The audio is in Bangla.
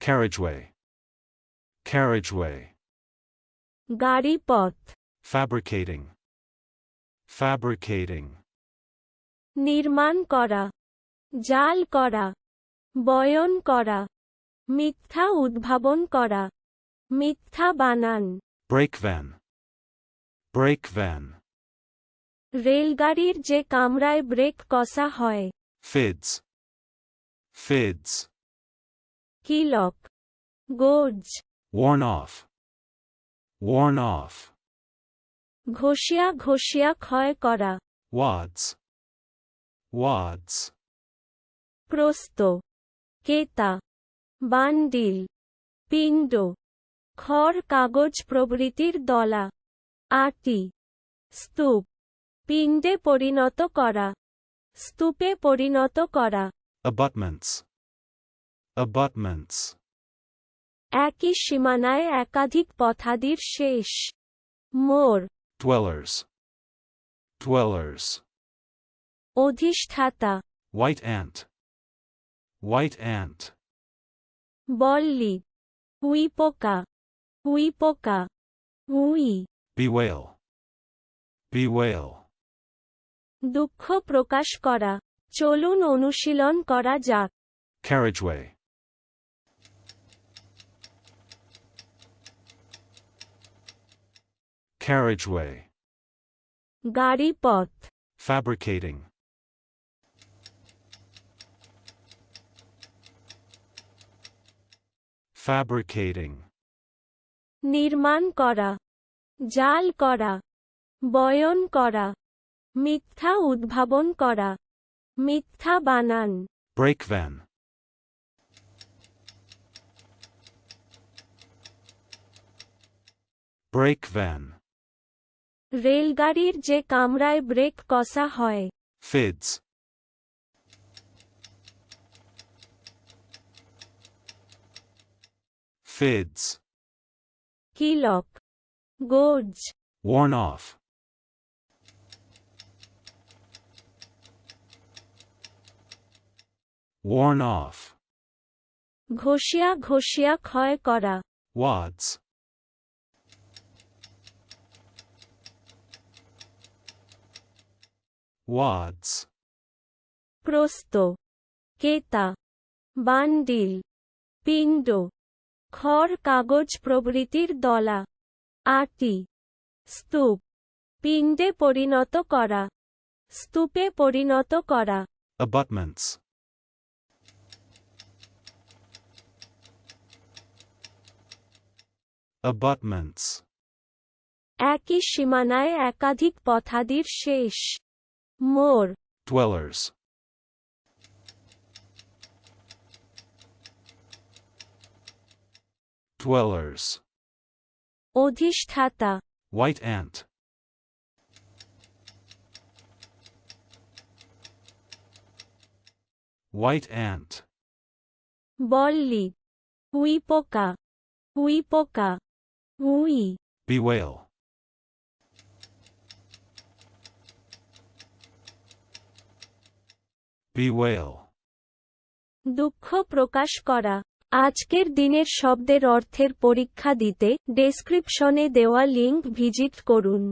carriageway, carriageway, গাড়ি পথ fabricating, fabricating, নির্মাণ করা জাল করা বয়ন করা মিথ্যা উদ্ভাবন করা মিথ্যা বানান brake van, brake van, রেলগাড়ির যে কামরায় ব্রেক কষা হয় fids, fids, কিলক গোজ worn off, worn off, ঘষিয়া ঘষিয়া ক্ষয় করা। Wads, wads, প্রস্ত। কেতা। বান্ডিল। পিণ্ড। খড় কাগজ প্রভৃতির দলা। আটি। স্তূপ। পিণ্ডে পরিণত করা। স্তূপে পরিণত করা। Abutments, abutments, একই সীমানায় একাধিক পথাদির শেষ মোর dwellers, dwellers, অধিষ্ঠাতা white ant, white ant, বল্লি হুইপোকা হুইপোকা হুই bewail, bewail, দুঃখ প্রকাশ করা চলুন অনুশীলন করা যাক carriageway, carriageway, গাড়ি পথ fabricating, fabricating, নির্মাণ করা জাল করা বয়ন করা মিথ্যা উদ্ভাবন করা মিথ্যা বানান brake van, brake van, রেলগাড়ির যে কামরায় ব্রেক কষা হয়। Fids, fids, কিলক গোজ worn off, worn off, ঘষিয়া ঘষিয়া ক্ষয় করা। Wads, wads, প্রস্ত কেতা বান্ডিল পিণ্ড খড় কাগজ প্রভৃতির দলা আটি স্তূপ পিণ্ডে পরিণত করা স্তূপে পরিণত করা abutments, abutments, একই সীমানায় একাধিক পথাদির শেষ মোর dwellers, dwellers, অধিষ্ঠাতা white ant, white ant, বল্লি হুইপোকা হুইপোকা হুই bewail, Bewail, দুঃখ প্রকাশ করা। আজকের দিনের শব্দের অর্থের পরীক্ষা দিতে ডেসক্রিপশনে দেওয়া লিঙ্ক ভিজিট করুন।